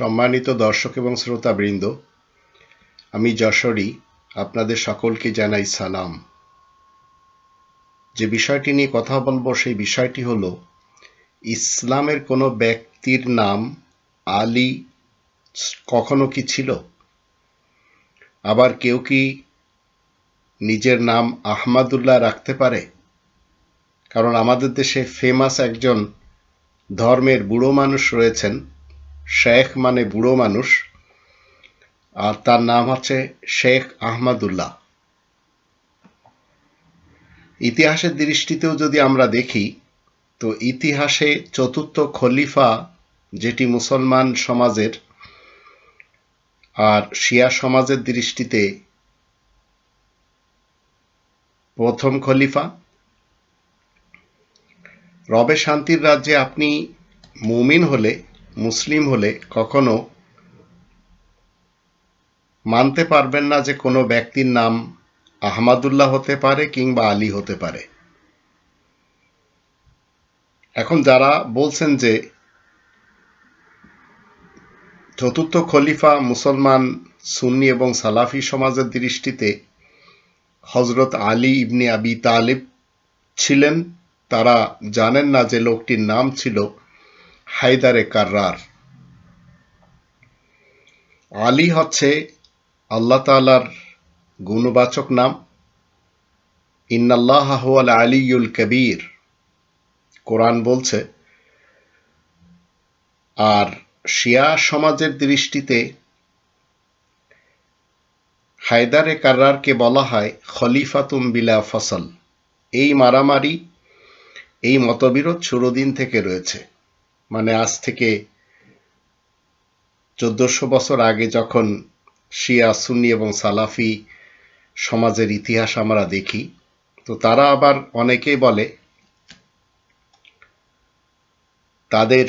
সম্মানিত দর্শক এবং শ্রোতাবৃন্দ, আমি যশোরী, আপনাদের সকলকে জানাই সালাম। যে বিষয়টি নিয়ে কথা বলব সেই বিষয়টি হল, ইসলামের কোনো ব্যক্তির নাম আলী কখনো কি ছিল? আবার কেউ কি নিজের নাম আহমাদুল্লাহ রাখতে পারে? কারণ আমাদের দেশে ফেমাস একজন ধর্মের বুড়ো মানুষ রয়েছেন শেখ মানে বুড়ো মানুষ, আর তার নাম হচ্ছে শেখ আহমদুল্লাহ। ইতিহাসের দৃষ্টিতেও যদি আমরা দেখি, তো ইতিহাসে চতুর্থ খলিফা যেটি মুসলমান সমাজের আর শিয়া সমাজের দৃষ্টিতে প্রথম খলিফা। রবে শান্তির রাজ্যে আপনি মুমিন হলে মুসলিম হলে কখনো মানতে পারবেন না যে কোনো ব্যক্তির নাম আহমাদুল্লাহ হতে পারে কিংবা আলী হতে পারে। এখন যারা বলছেন যে চতুর্থ খলিফা মুসলমান, সুন্নি এবং সালাফি সমাজের দৃষ্টিতে হজরত আলী ইবনে আবি তালিব ছিলেন, তারা জানেন না যে লোকটির নাম ছিল হায়দারে কার্রার। আলী হচ্ছে আল্লাহ তালার গুণবাচক নাম। ইন্নাল্লাহ আলিউল কবির। কোরআন বলছে, আর শিয়া সমাজের দৃষ্টিতে হায়দারে কার্রারকে বলা হয় খলিফাতুম বিলা ফসল। এই মারামারি, এই মতবিরোধ চিরদিন থেকে রয়েছে। মানে আজ থেকে চোদ্দশো বছর আগে যখন শিয়া, সুন্নি এবং সালাফি সমাজের ইতিহাস আমরা দেখি, তো তারা আবার অনেকেই বলে তাদের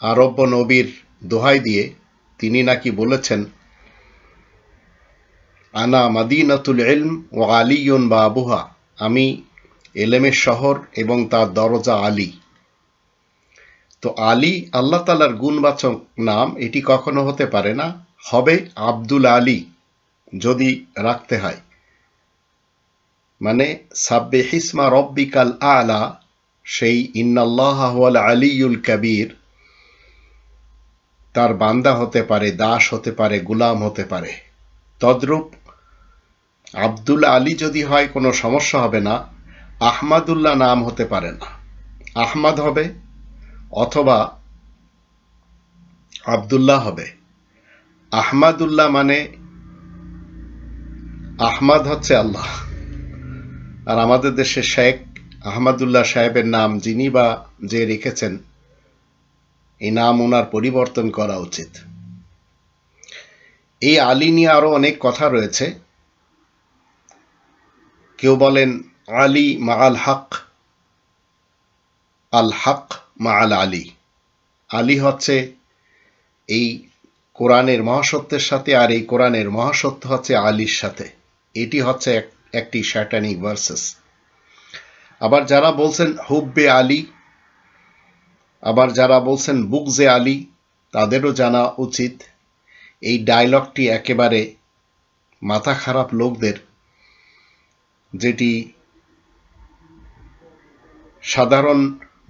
আরব্য নবীর দোহাই দিয়ে তিনি নাকি বলেছেন, আনা মাদিনাতুল ইলম ও আলিয়ন বা আবুহা আমি এলেমের শহর এবং তার দরজা আলী। তো আলী, আল্লাহ তালার গুণবাচক নাম এটি কখনো হতে পারে না। হবে আব্দুল আলী, যদি রাখতে হয়। মানে সাব্বে হিসমা রব্বিকাল আলা, সেই ইন্নাল্লাহ আলিউল কবির, তার বান্দা হতে পারে, দাস হতে পারে, গুলাম হতে পারে। তদ্রূপ আব্দুল আলী যদি হয়, কোনো সমস্যা হবে না। আহমাদুল্লাহ নাম হতে পারে না। আহমাদ হবে অথবা আবদুল্লাহ হবে। আহমাদুল্লাহ মানে আহমাদ হচ্ছে আল্লাহ। আর আমাদের দেশে শেখ আহমদুল্লাহ সাহেবের নাম যিনি বা যে রেখেছেন, এই নাম ওনার পরিবর্তন করা উচিত। এই আলী নিয়ে আরও অনেক কথা রয়েছে। কেউ বলেন আলী মা আল হক। আল হক মা আল। আলী আলী হচ্ছে এই কোরআনের মহাসত্যের সাথে আর এই কোরআনের মহাসত্য হচ্ছে আলীর সাথে। এটি হচ্ছে একটি শ্যাটানিক ভার্সেস। আবার যারা বলছেন হুব্বে আলী, আবার যারা বলছেন বুকজে আলী, তাদেরও জানা উচিত এই ডায়লগটি একেবারে মাথা খারাপ লোকদের, যেটি সাধারণ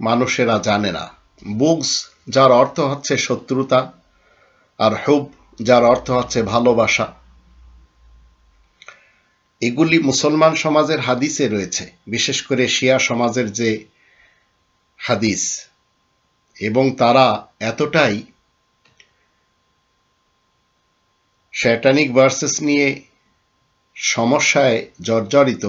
মানুষেরা জানে না। বুকস যার অর্থ হচ্ছে শত্রুতা, আর হুব, যার অর্থ হচ্ছে ভালোবাসা। এগুলি মুসলমান সমাজের হাদিসে রয়েছে, বিশেষ করে শিয়া সমাজের যে হাদিস। এবং তারা এতটাই শ্যাটানিক ভার্সেস নিয়ে সমস্যায় জর্জরিত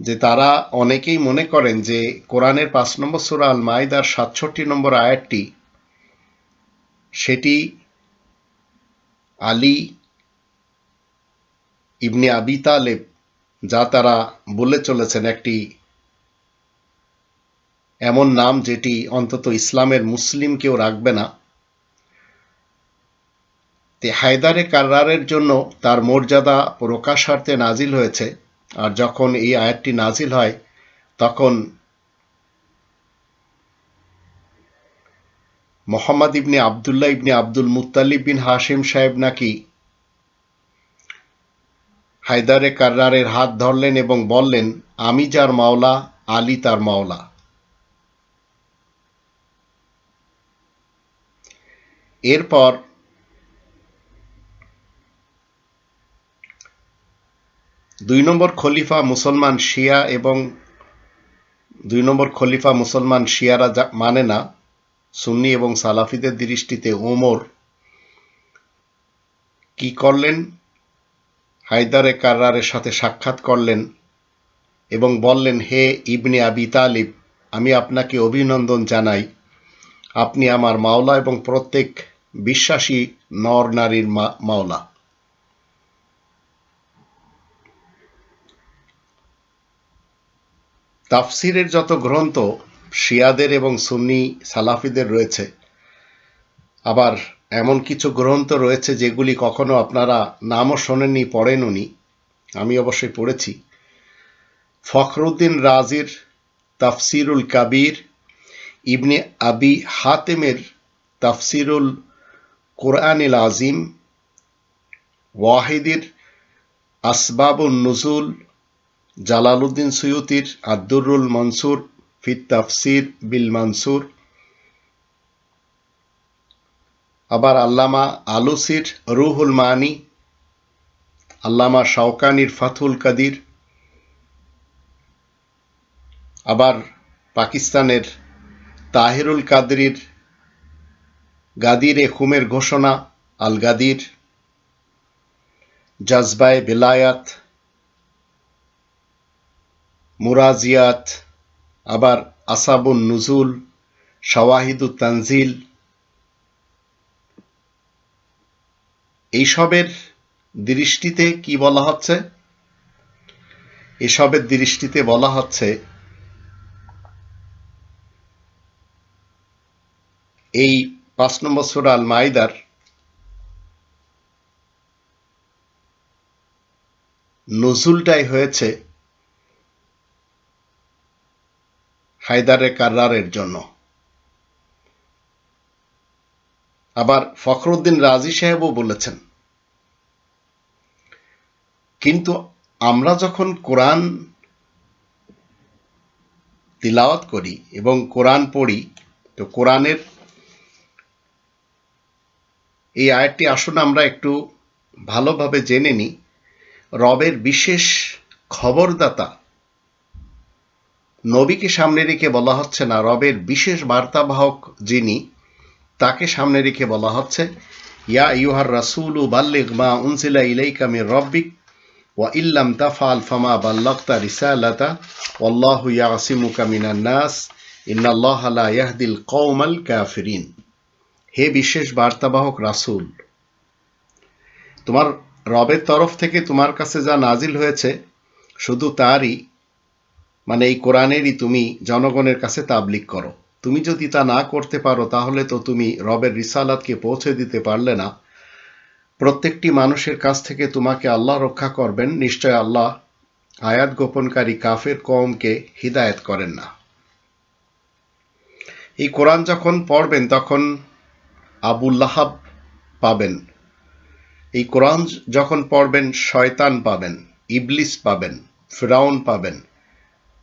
যে তারা অনেকেই মনে করেন যে কোরআনের পাঁচ নম্বর সুরা আল মাইদার সাতষট্টি নম্বর আয়াতটি, সেটি আলী ইবনে আবি তালেব, যা তারা বলে চলেছেন একটি এমন নাম যেটি অন্তত ইসলামের মুসলিম কেউ রাখবে না। তে হায়দারে কার্রারের জন্য তার মর্যাদা প্রকাশার্থে নাজিল হয়েছে। আর যখন এই আয়াতটি নাজিল হয়, তখন Muhammad ibn Abdullah ibn Abdul Muttalib bin Hashim সাহেব নাকি হায়দারে কার্রারের হাত ধরলেন এবং বললেন, আমি যার মাওলা, আলী তার মাওলা। এরপর দুই নম্বর খলিফা মুসলমান শিয়া এবং দুই নম্বর খলিফা মুসলমান শিয়ারা মানে না, সুন্নি এবং সালাফিদের দৃষ্টিতে ওমর কি করলেন? হায়দারে কার্রারের সাথে সাক্ষাৎ করলেন এবং বললেন, হে ইবনে আবি তালিব, আমি আপনাকে অভিনন্দন জানাই। আপনি আমার মাওলা এবং প্রত্যেক বিশ্বাসী নর নারীর মাওলা। তাফসিরের যত গ্রন্থ শিয়াদের এবং সুন্নি সালাফিদের রয়েছে, আবার এমন কিছু গ্রন্থ রয়েছে যেগুলি কখনো আপনারা নামও শোনেননি, পড়েননি। আমি অবশ্যই পড়েছি। ফখরুদ্দিন রাজির তাফসিরুল কাবির, ইবনে আবি হাতেমের তাফসিরুল কোরআনিল আজিম, ওয়াহিদির আসবাবুল নজুল জালালউদ্দিন সৈয়তির আব্দুরুল মনসুর ফিত তাফসির বিল মনসুর। আবার আল্লামা আলুসির রুহুল মানি, আল্লামা শাওকানির ফাথুল কাদির। আবার পাকিস্তানের তাহিরুল কাদরির গাদির গাদিরে খুমের ঘোষণা আল গাদির জজবায় বেলায়াত মুরাজিয়াত, আবার আসাবুন নুজুল, শাওয়াহিদু তানজিল। এইসবের দৃষ্টিতে কি বলা হচ্ছে? এসবের দৃষ্টিতে বলা হচ্ছে, এই পাঁচ নম্বর সুরা আল মাইদার নজুলটাই হয়েছে হায়দারে কার্রারের জন্য। আবার ফখরুদ্দিন রাজি সাহেবও বলেছেন, কিন্তু আমরা যখন কোরআন তিলাওয়াত করি এবং কোরআন পড়ি, তো কোরআনের এই আয়াতটি আসুন আমরা একটু ভালোভাবে জেনে নিই। রবের বিশেষ খবরদাতা নবীকে সামনে রেখে বলা হচ্ছে না, রবের বিশেষ বার্তাবাহক যিনি, তাকে সামনে রেখে বলা হচ্ছে, ইয়া ইউহার রাসুল বাল্লিক মা উনসিলা ইলাইকা মির রব্বিক ওয়া ইল্লাম তাফাল ফামা বাল্লাক্তা রিসালাতা, ওয়াল্লাহু ইয়াসিমুকা মিনান নাস, ইন্নাল্লাহ লা ইয়াহদিল কওমাল কাফিরিন। হে বিশেষ বার্তাবাহক রাসূল, তোমার রবের তরফ থেকে তোমার কাছে যা নাজিল হয়েছে, শুধু তারই মানে এই কোরআনেরই তুমি জনগণের কাছে তাবলিক করো। তুমি যদি তা না করতে পারো, তাহলে তো তুমি রবের রিসালাতকে পৌঁছে দিতে পারলে না। প্রত্যেকটি মানুষের কাছ থেকে তোমাকে আল্লাহ রক্ষা করবেন, নিশ্চয় আল্লাহ আয়াত গোপনকারী কাফের কমকে হিদায়ত করেন না। এই কোরআন যখন পড়বেন, তখন আবুল্লাহাব পাবেন। এই কোরআন যখন পড়বেন, শয়তান পাবেন, ইবলিস পাবেন, ফিরাউন পাবেন।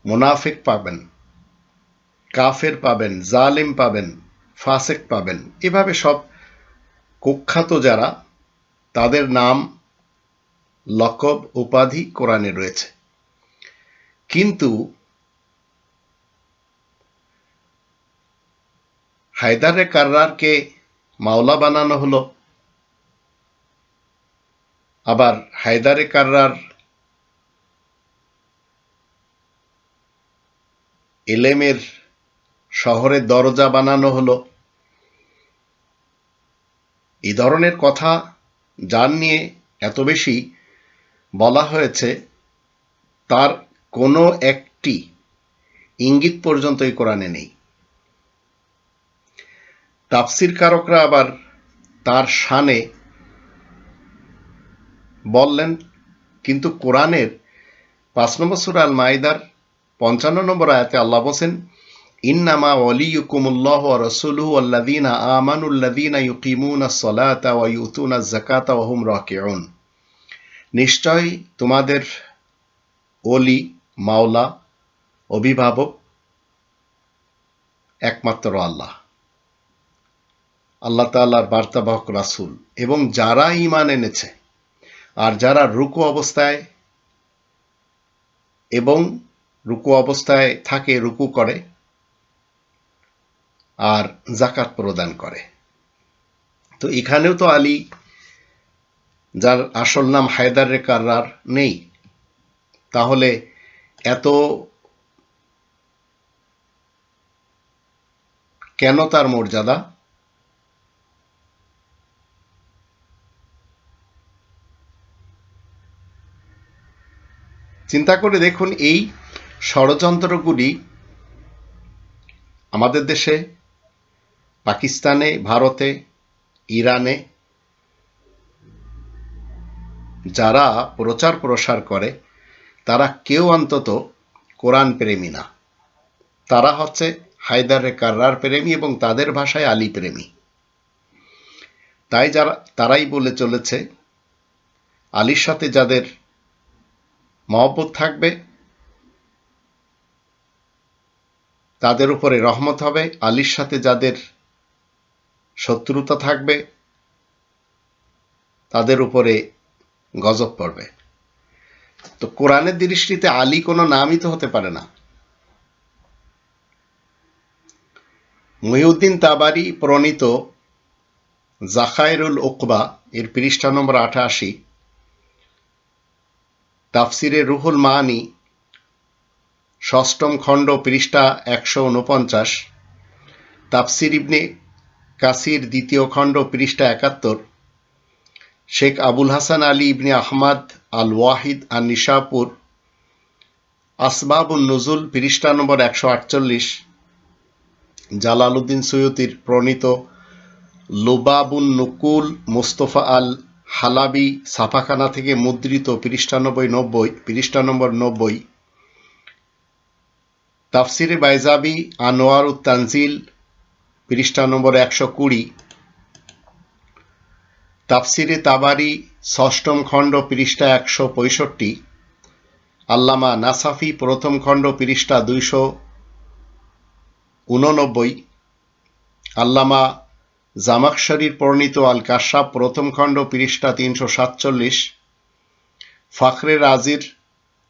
মুনাফিক পাবেন, কাফের পাবেন, জালিম পাবেন, ফাসেক পাবেন। এভাবে সব কুখ্যাত যারা, তাদের নাম লকব উপাধি কোরআনে রয়েছে। কিন্তু হায়দারে কার্রারকে মাওলা বানানো হলো। আবার হায়দারে কার্রার এলেমের শহরের দরজা বানানো হলো। এই ধরনের কথা যার নিয়ে এত বেশি বলা হয়েছে, তার কোনো একটি ইঙ্গিত পর্যন্ত এই কোরআনে নেই। তাফসির কারকরা আবার তার শানে বললেন, কিন্তু কোরআনের পাঁচ নম্বর সুরা আল মাইদার পঞ্চান্ন নম্বর আয়াতে আল্লাহ বসেন ইন্নামা ওয়ালিয়ুকুমুল্লাহ ওয়া রাসূলুহু আল্লাযীনা আমানু আল্লাযীনা ইউকিমুনাস সালাতা ওয়া হুম রাকিউন। নিশ্চয় তোমাদের ওলি, মাওলা, অভিভাবক একমাত্র আল্লাহ। আল্লাহ তাআলার বার্তাবাহক রাসুল। এবং যারা ইমান এনেছে, আর যারা রুকু অবস্থায় এবং রুকু অবস্থায় থাকে, রুকু করে আর জাকাত প্রদান করে। তো এখানেও তো আলী, যার আসল নাম হায়দার রে কার্রার নেই, তাহলে এত কেন তার মর্যাদা? চিন্তা করে দেখুন, এই ষড়যন্ত্রগুলি আমাদের দেশে, পাকিস্তানে, ভারতে, ইরানে, যারা প্রচার প্রসার করে, তারা কেউ অন্তত কোরআন প্রেমী না। তারা হচ্ছে হায়দারে কার্রার প্রেমী এবং তাদের ভাষায় আলী প্রেমী। তাই যারা, তারাই বলে চলেছে, আলীর সাথে যাদের মহব্বত থাকবে তাদের উপরে রহমত হবে, আলীর সাথে যাদের শত্রুতা থাকবে, তাদের উপরে গজব পড়বে। তো কোরআনের দৃষ্টিতে আলী কোনো নামই তো হতে পারে না। মহিউদ্দিন তাবারি প্রণীত জাখায়রুল ওকবা এর পৃষ্ঠা নম্বর আঠাশি তাফসিরে রুহুল মানি ষষ্ঠম খণ্ড পৃষ্ঠা একশো উনপঞ্চাশ, তাফসির ইবনে কাসির দ্বিতীয় খণ্ড পৃষ্ঠা একাত্তর, শেখ আবুল হাসান আলী ইবনে আহমদ আল ওয়াহিদ আর নিশাপুর আসবাবুল নজুল পৃষ্ঠা নম্বর একশো আটচল্লিশ, জালালউদ্দিন সৈয়দির প্রণীত লুবাবুন নকুল মুস্তফা আল হালাবি ছাপাখানা থেকে মুদ্রিত পৃষ্ঠানব্বই নব্বই, পৃষ্ঠা নম্বর নব্বই। তাফসিরে বাইজাবি, আনোয়ার তানজিল পৃষ্ঠা নম্বর একশো কুড়ি। তাফসিরে তাবারি, ষষ্ঠম খণ্ড, পৃষ্ঠা একশো পঁয়ষট্টি। আল্লামা নাসাফি, প্রথম খণ্ড, পৃষ্ঠা দুইশো উননব্বই। আল্লামা জামাকশরীর পর্ণিত আল কাশাব প্রথম খণ্ড, পৃষ্ঠা তিনশো সাতচল্লিশ। ফখরে রাজির,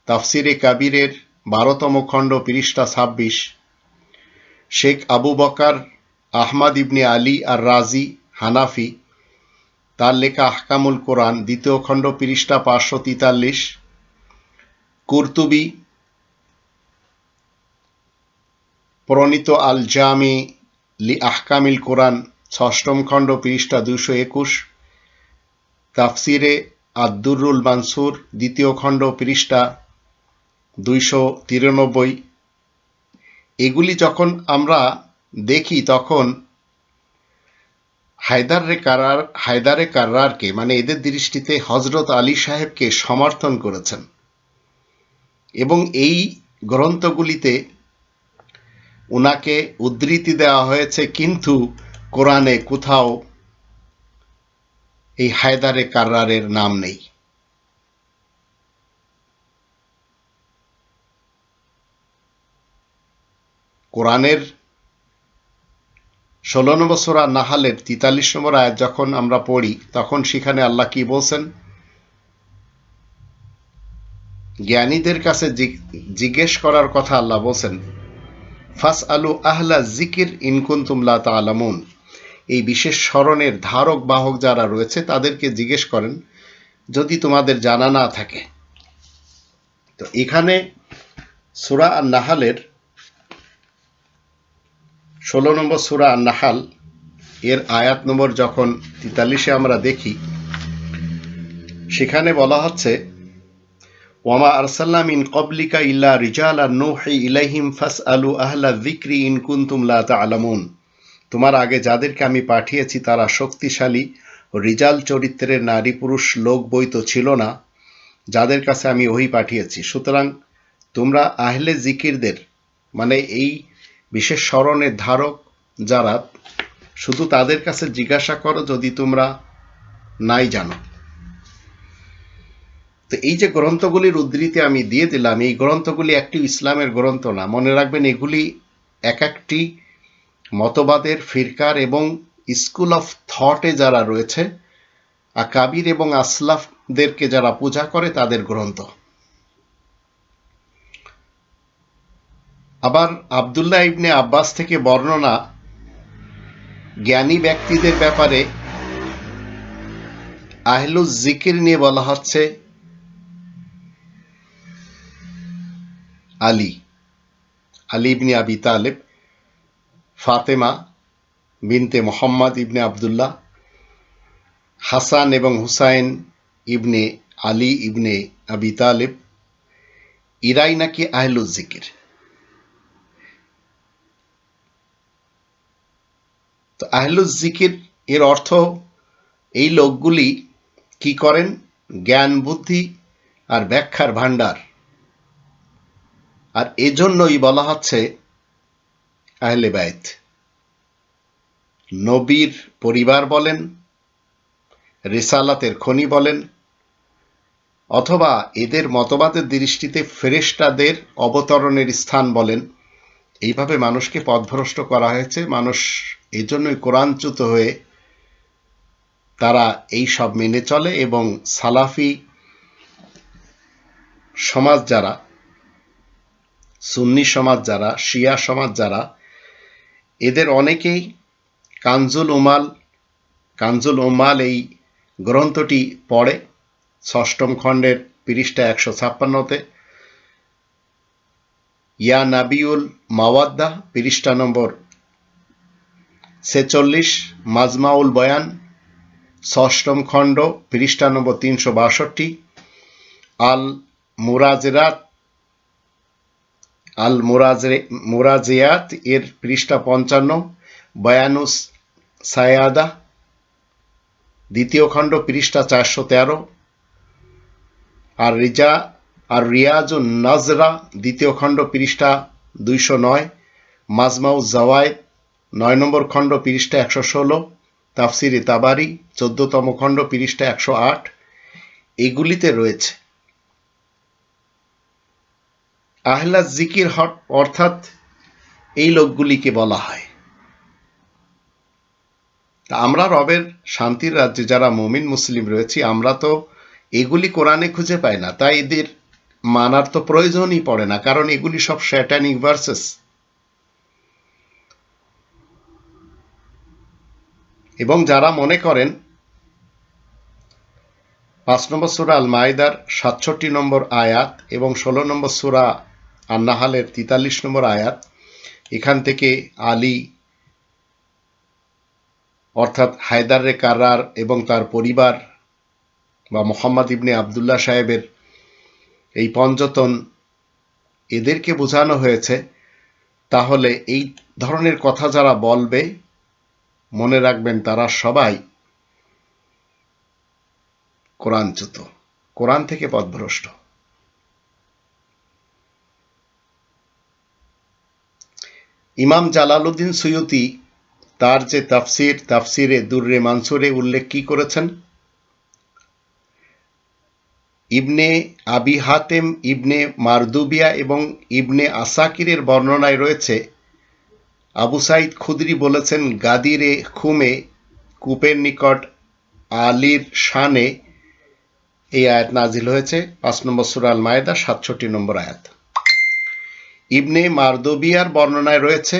তাফসিরে কাবিরের বারোতম খণ্ড পৃষ্ঠা ছাব্বিশ। শেখ আবু বকার, আহমাদ ইবনে আলী আর রাজি হানাফি, তার লেখা আহকামুল কোরআন, দ্বিতীয় খণ্ড পৃষ্ঠা পাঁচশো তিতাল্লিশ। কুর্তুবি, প্রণীত আল জামি লি আহকামিল কোরআন, ষষ্ঠম খণ্ড পৃষ্ঠা দুশো একুশ। তাফসিরে আব্দুরুল মানসুর, দ্বিতীয় খণ্ড পৃষ্ঠা দুইশো তিরানব্বই। এগুলি যখন আমরা দেখি, তখন হায়দারে কারার, হায়দারে কার্রারকে মানে এদের দৃষ্টিতে হজরত আলী সাহেবকে সমর্থন করেছেন। এবং এই গ্রন্থগুলিতে ওনাকে উদ্ধৃতি দেওয়া হয়েছে, কিন্তু কোরআনে কোথাও এই হায়দারে কার্রারের নাম নেই। কোরআনের ষোলো নম্বর সোরা নাহালের তিতাল্লিশ নম্বর আয়াত যখন আমরা পড়ি, তখন সেখানে আল্লাহ কি বলছেন? জ্ঞানীদের কাছে জিজ্ঞেস করার কথা আল্লাহ বলছেন ফাস আলু আহলা জিকির ইনকুন তুমলা তালামুন এই বিশেষ স্মরণের ধারক, বাহক যারা রয়েছে, তাদেরকে জিজ্ঞেস করেন, যদি তোমাদের জানা না থাকে। তো এখানে সুরা আর নাহালের ষোলো নম্বর সুরা নাহাল এর আয়াত নম্বর যখন তেতাল্লিশে আমরা দেখি, সেখানে বলা হচ্ছে, ওয়ামা আরসাল্লাম ইন কবলিকা ইল্লা রিজাল আর নৌহি ইলাইহিম ফাস আলু আহলা জিক্রি ইন কুন্তুম লা তালামুন। তোমার আগে যাদেরকে আমি পাঠিয়েছি তারা শক্তিশালী রিজাল চরিত্রের নারী পুরুষ লোক বই তো ছিল না, যাদের কাছে আমি ওই পাঠিয়েছি। সুতরাং তোমরা আহলে জিকিরদের মানে এই বিশেষ স্মরণের ধারক যারা, শুধু তাদের কাছে জিজ্ঞাসা করো যদি তোমরা নাই জানো। তো এই যে গ্রন্থগুলির উদ্ধৃতি আমি দিয়ে দিলাম, এই গ্রন্থগুলি একটি ইসলামের গ্রন্থ না। মনে রাখবেন, এগুলি এক একটি মতবাদের, ফিরকার এবং স্কুল অফ থটে যারা রয়েছে, আকাবির এবং আসলাফদেরকে যারা পূজা করে তাদের গ্রন্থ। আবার আবদুল্লাহ ইবনে আব্বাস থেকে বর্ণনা জ্ঞানী ব্যক্তিদের ব্যাপারে আহলুজ জিকির নিয়ে বলা হচ্ছে আলী। আলী ইবনে আবি তালেব, ফাতেমা বিনতে মোহাম্মদ ইবনে আবদুল্লাহ, হাসান এবং হুসাইন ইবনে আলী ইবনে আবি তালেব, ইরাই নাকি আহলুজ জিকির। তো আহলুজ জিকির এর অর্থ এই লোকগুলি কি করেন? জ্ঞান, বুদ্ধি আর ব্যাখ্যার ভাণ্ডার। আর এজন্যই বলা হচ্ছে আহলে বাইত। নবীর পরিবার বলেন, রেসালাতের খনি বলেন, অথবা এদের মতবাদের দৃষ্টিতে ফেরেশতাদের অবতরণের স্থান বলেন। এইভাবে মানুষকে পথভ্রষ্ট করা হয়েছে। মানুষ এই জন্যই কোরআনচ্যুত হয়ে তারা এই সব মেনে চলে এবং সালাফি সমাজ যারা, সুন্নি সমাজ যারা, শিয়া সমাজ যারা, এদের অনেকেই কানজুল উমাল কানজুল উমাল এই গ্রন্থটি পড়ে, ষষ্ঠম খণ্ডের পৃষ্ঠা একশো ছাপ্পান্নতে। ইয়া নাবিউল মাওয়াদ্দা পৃষ্ঠা নম্বর ছেচল্লিশ, মাজমাউল বয়ান, ষষ্ঠম খণ্ড পৃষ্ঠা নম্বর তিনশো বাষট্টি, আল মুরাজরাত, আল মুরাজে, মুরাজিয়াত এর পৃষ্ঠা পঞ্চান্ন, বয়ানুস সায়াদা, দ্বিতীয় খণ্ড, পৃষ্ঠা চারশো তেরো, আর রিজা, আর রিয়াজুন নাজরা, দ্বিতীয় খণ্ড, পৃষ্ঠা দুইশো নয় মাজমাউ জাওয়ায়েদ নয় নম্বর খণ্ড পৃষ্ঠা একশো ষোলো, তাফসিরে তাবারি, চোদ্দতম খণ্ড পৃষ্ঠা একশো আট, এগুলিতে রয়েছে। আহলা জিকির হট অর্থাৎ এই লোকগুলিকে বলা হয়। তা আমরা রবের শান্তির রাজ্যে যারা মমিন, মুসলিম রয়েছি, আমরা তো এগুলি কোরআনে খুঁজে পাই না। তাই এদের মানার তো প্রয়োজনই পড়ে না, কারণ এগুলি সব শ্যাটানিক ভার্সেস এবং যারা মনে করেন, পাঁচ নম্বর সুরা আল মাইদার সাতষট্টি নম্বর আয়াত এবং ষোলো নম্বর সুরা আন্নাহালের তিতাল্লিশ নম্বর আয়াত, এখান থেকে আলী, অর্থাৎ হায়দার রে কারার এবং তার পরিবার বা মোহাম্মদ ইবনে আবদুল্লাহ সাহেবের এই পঞ্চতন এদেরকে বোঝানো হয়েছে, তাহলে এই ধরনের কথা যারা বলবে মনে রাখবেন তারা সবাই কোরআনচ্যুত। কোরআন থেকে পথভ্রষ্ট। ইমাম জালালউদ্দিন সৈয়তি তার যে তাফসির, তাফসিরে দুর্রে মানসুরে উল্লেখ কি করেছেন? ইবনে আবি হাতেম, ইবনে মারদুবিয়া এবং ইবনে আসাকিরের বর্ণনায় রয়েছে আবু সাইদ খুদরি বলেছেন, গাদিরে খুমে, কূপের নিকট আলীর শানে এই আয়াত নাজিল হয়েছে। পাঁচ নম্বর সুরাল মায়েদা সাতষট্টি নম্বর আয়াত। ইবনে মারদবিয়ার বর্ণনায় রয়েছে,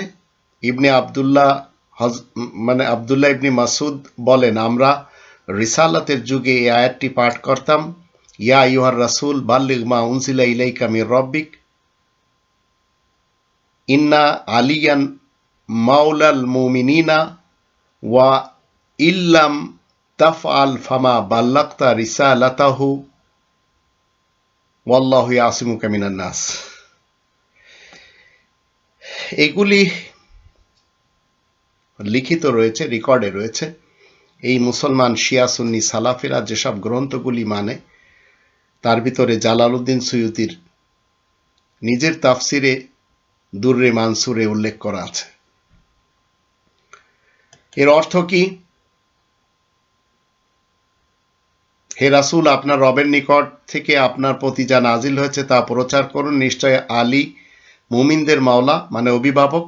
ইবনে আবদুল্লাহ হজ মানে আবদুল্লাহ ইবনে মাসুদ বলেন, আমরা রিসালাতের যুগে এই আয়াতটি পাঠ করতাম, ইয়া ইউহার রাসুল, বাল্লিগ মা উনসিলা ইলাইকা মির রব্বিক, ইন্না আলিয়ান মাউলাল মুমিনিনা ওয়া ইল্লাম তাফ আল ফামা বাল্লাক্তা রিসালাতাহু। ওয়াল্লাহু ইয়াসিমুকা মিনান নাস। এগুলি লিখিত রয়েছে, রেকর্ডে রয়েছে। এই মুসলমান শিয়া সুন্নি সালাফিরা যেসব গ্রন্থগুলি মানে তার ভিতরে জালালউদ্দিন সৈয়দির নিজের তাফসিরে দুর্রে মানসুরে উল্লেখ করা আছে। এর অর্থ কি? হে রাসুল, আপনার রবের নিকট থেকে আপনার প্রতি যা নাজিল হয়েছে তা প্রচার করুন। নিশ্চয় আলী মুমিনদের মাওলা মানে অভিভাবক।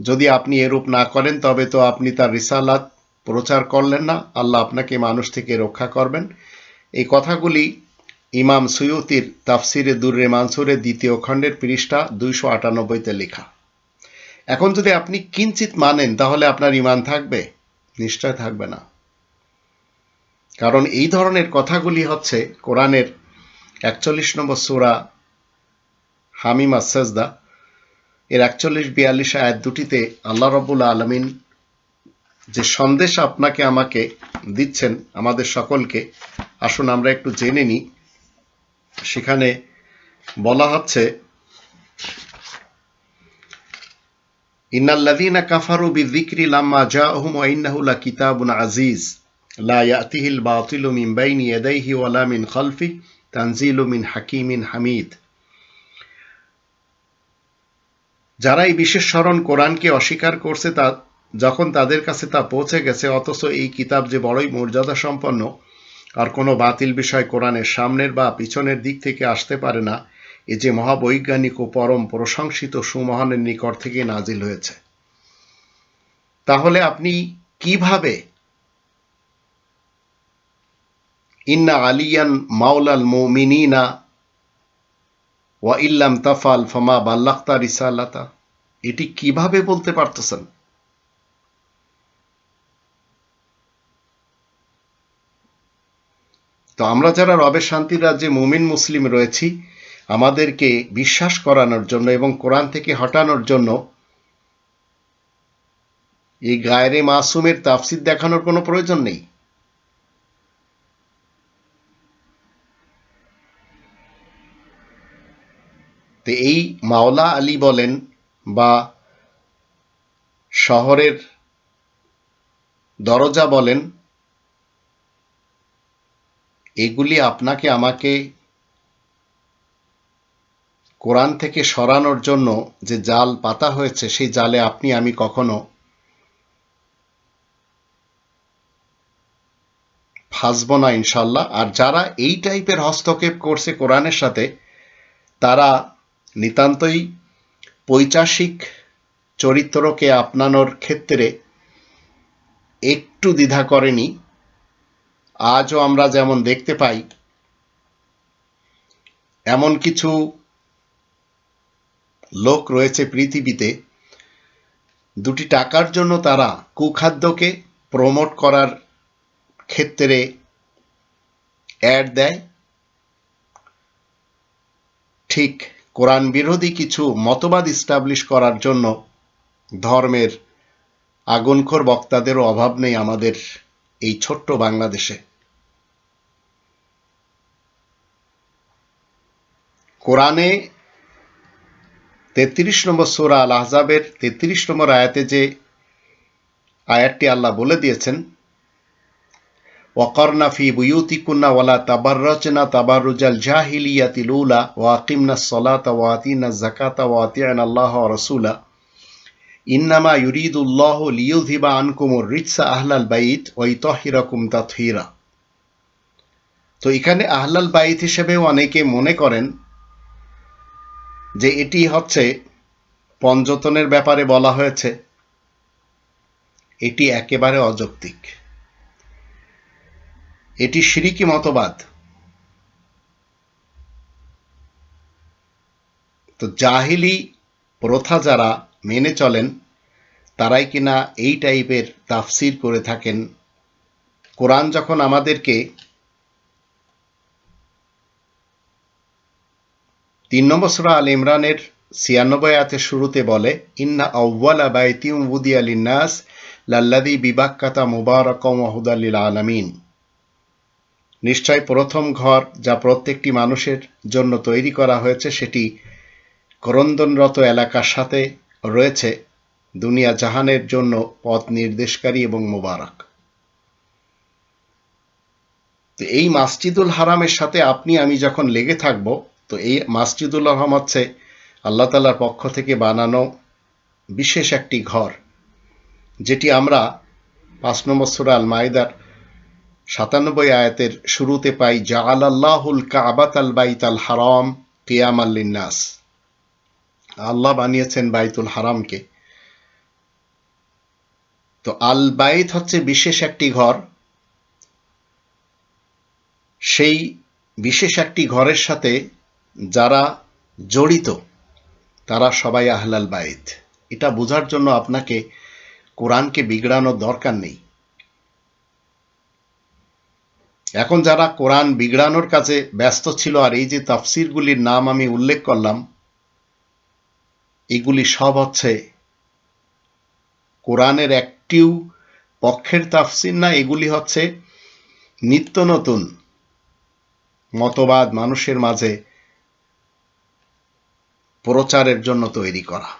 যদি আপনি এরূপ না করেন, তবে তো আপনি তার রিসালাত প্রচার করলেন না। আল্লাহ আপনাকে মানুষ থেকে রক্ষা করবেন। এই কথাগুলি ইমাম সুয়ুতির তাফসিরে দুর্রে মানসুরের দ্বিতীয় খণ্ডের পৃষ্ঠা দুইশো আটানব্বইতে লেখা। এখন যদি আপনি কিঞ্চিত মানেন, তাহলে আপনার ইমান থাকবে নিশ্চয় থাকবে না। কারণ এই ধরনের কথাগুলি হচ্ছে কোরআনের একচল্লিশ নম্বর সুরা হামিম সেজদা এর একচল্লিশ বিয়াল্লিশ আয়াত দুটিতে আল্লাহ রবুল আলমিন যে সন্দেশ আপনাকে আমাকে দিচ্ছেন, আমাদের সকলকে, আসুন আমরা একটু জেনে নিই। সেখানে বলা হচ্ছে ইন্নাল্লাযীনা কাফারু যারা এই বিশেষ স্মরণ কোরআনকে অস্বীকার করছে, তা যখন তাদের কাছে তা পৌঁছে গেছে, অথচ এই কিতাব যে বড়ই মর্যাদা সম্পন্ন আর কোনো বাতিল বিষয় কোরআনের সামনের বা পিছনের দিক থেকে আসতে পারে না এ যে মহাবৈজ্ঞানিক ও পরম প্রশংসিত সুমহানের নিকট থেকে নাজিল হয়েছে। তাহলে আপনি কীভাবে ইন্না আলিয়ান মাওলাল মুমিনিনা ওয়া ইল্লাম তাফাল ফমা বাল্লাক্তা রিসালাতা? এটি কীভাবে বলতে পারতেছেন? তো আমরা যারা রবের শান্তির রাজ্যে মুমিন মুসলিম রয়েছি আমাদেরকে বিশ্বাস করানোর জন্য এবং কোরআন থেকে হটানোর জন্য এই গায়রে মাসুমের তাফসির দেখানোর কোনো প্রয়োজন নেই। তো এই মাওলা আলী বলেন বা শহরের দরজা বলেন, এগুলি আপনাকে আমাকে কোরআন থেকে সরানোর জন্য যে জাল পাতা হয়েছে, সেই জালে আপনি, আমি কখনো ফাঁসব না ইনশাল্লাহ আর যারা এই টাইপের হস্তক্ষেপ করছে কোরআনের সাথে, তারা নিতান্তই পৈচাসিক চরিত্রকে আপনানোর ক্ষেত্রে একটু দ্বিধা করেনি। আজও আমরা যেমন দেখতে পাই, এমন কিছু লোক রয়েছে পৃথিবীতে। দুটি টাকার জন্য তারা কুখাদ্যকে প্রমোট করার ক্ষেত্রে অ্যাড দেয়। ঠিক কোরআন বিরোধী কিছু মতবাদ ইস্টাবলিশ করার জন্য ধর্মের আগুনখোর বক্তাদেরও অভাব নেই আমাদের এই ছোট্ট বাংলাদেশে। কোরআনে তেত্রিশ নম্বর সোরা আল আহজাবের তেত্রিশ নম্বর আয়াতে যে আয়াতটি আল্লাহ বলে দিয়েছেন, ওয়াকরনা ফি বুয়ুতিকুন্না ওয়ালা তাবাররচনা তাবাররুজাল জাহিলিয়াতিল উলা ওয়া আকিমনা সলাতা ওয়া আতিনা যাকাতা ওয়া আতিআনা আল্লাহ রাসূলা। ইন্নামা ইউরিদুল্লাহ লিয়ুযিবা আনকুমুর রিজসা আহলাল বাইত ওয়া ইতাহিরাকুম তাতহীরা। তো এখানে আহলাল বাইত হিসেবেও অনেকে মনে করেন যে এটি হচ্ছে পঞ্জতনের ব্যাপারে বলা হয়েছে, এটি একেবারে অযৌক্তিক। এটি সিরিকি মতবাদ। তো জাহিলি প্রথা যারা মেনে চলেন, তারাই কিনা এই টাইপের তাফসির করে থাকেন। কোরআন যখন আমাদেরকে তিন নম্বর সুরা আল ইমরানের ছিয়ানব্বই আয়াতের শুরুতে বলে, ইন্না আউ্বালা বাইতিউম উদি আলিনাস লাল্লাদি বিবাক্কাতা মুবারকম ওহুদাল্লিল আলামিন। নিশ্চয় প্রথম ঘর যা প্রত্যেকটি মানুষের জন্য তৈরি করা হয়েছে, সেটি করন্দনরত এলাকার সাথে রয়েছে দুনিয়া জাহানের জন্য পথ নির্দেশকারী এবং মোবারক। এই মাসজিদুল হারামের সাথে আপনি, আমি যখন লেগে থাকব তো এই মাসজিদুল হারাম হচ্ছে আল্লাহ তালার পক্ষ থেকে বানানো বিশেষ একটি ঘর, যেটি আমরা পাঁচ নম্বর সুরা আল মাইদার সাতানব্বই আয়াতের শুরুতে পাই জাআল আল্লাহুল কাবাত আল বাইত আল হারাম কিয়াম আল্লিনাস আল্লাহ বানিয়েছেন বাইতুল হারামকে। তো আল বাইত হচ্ছে বিশেষ একটি ঘর। সেই বিশেষ একটি ঘরের সাথে যারা জড়িত, তারা সবাই আহলাল বাইত। এটা বোঝার জন্য আপনাকে কোরআনকে বিগড়ানোর দরকার নেই। এখন যারা কোরআন বিগড়ানোর কাজে ব্যস্ত ছিল আর এই যে তাফসিরগুলির নাম আমি উল্লেখ করলাম, এগুলি সব হচ্ছে কোরআনের একটিও পক্ষের তাফসির না, এগুলি হচ্ছে নিত্য নতুন মতবাদ মানুষের মাঝে প্রচারের জন্য তৈরি করা।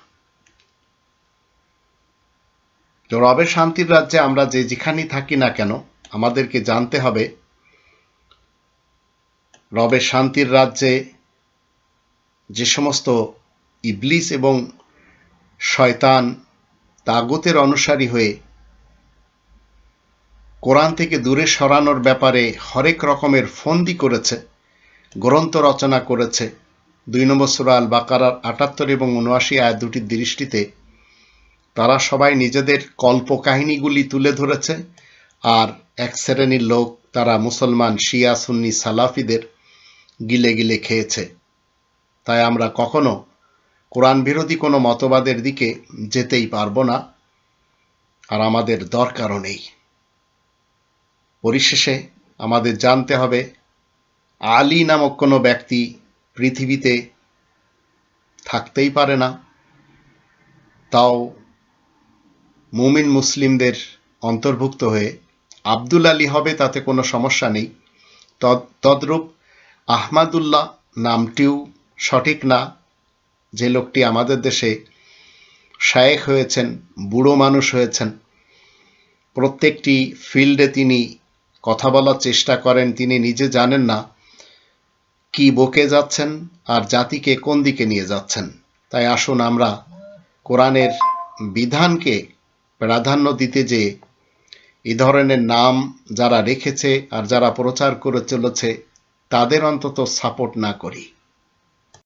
তো রবের শান্তির রাজ্যে আমরা যে যেখানেই থাকি না কেন, আমাদেরকে জানতে হবে রবের শান্তির রাজ্যে যে সমস্ত ইবলিস এবং শয়তান তাগতের অনুসারী হয়ে কোরআন থেকে দূরে সরানোর ব্যাপারে হরেক রকমের ফন্দি করেছে, গ্রন্থ রচনা করেছে দুই নম্বর সুরা আল বাকারার আটাত্তর এবং উনআশি আয় দুটির দৃষ্টিতে তারা সবাই নিজেদের কল্পকাহিনীগুলি তুলে ধরেছে আর এক শ্রেণির লোক তারা মুসলমান, শিয়া, সুন্নি, সালাফিদের গিলে গিলে খেয়েছে। তাই আমরা কখনো কোরআন বিরোধী কোনো মতবাদের দিকে যেতেই পারব না, আর আমাদের দরকারও নেই। পরিশেষে আমাদের জানতে হবে, আলী নামক কোনো ব্যক্তি পৃথিবীতে থাকতেই পারে না, তাও মুমিন মুসলিমদের অন্তর্ভুক্ত হয়ে। আব্দুল আলী হবে তাতে কোনো সমস্যা নেই। তদ্রূপ আহমাদুল্লাহ নামটিও সঠিক না। যে লোকটি আমাদের দেশে শায়েক হয়েছেন, বুড়ো মানুষ হয়েছেন, প্রত্যেকটি ফিল্ডে তিনি কথা বলার চেষ্টা করেন, তিনি নিজে জানেন না। কি বকে যাচ্ছেন আর জাতিকে কোন দিকে নিয়ে যাচ্ছেন? তাই আসুন আমরা কোরআনের বিধানকে প্রাধান্য দিতে যে এ ধরনের নাম যারা রেখেছে আর যারা প্রচার করে চলেছে, তাদের অন্তত সাপোর্ট না করি।